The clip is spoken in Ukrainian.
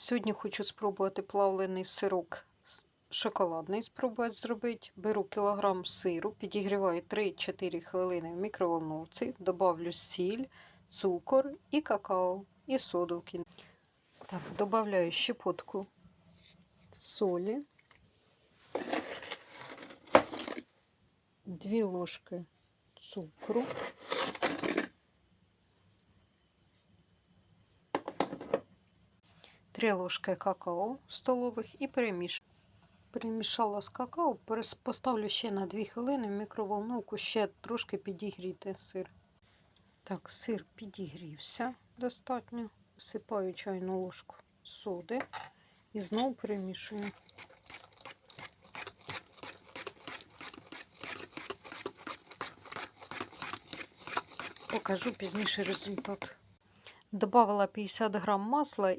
Сьогодні хочу спробувати плавлений сирок шоколадний спробувати зробити. Беру кілограм сиру, підігріваю 3-4 хвилини в мікроволновці, добавлю сіль, цукор і какао, і соду. Так, додаю щепотку солі, 2 ложки цукру. Три ложки какао столових і перемішую. Перемішала з какао, поставлю ще на 2 хвилини в мікроволновку, ще трошки підігріти сир. Так, сир підігрівся достатньо. Всипаю чайну ложку соди і знову перемішую. Покажу пізніше результат. Добавила 50 грам масла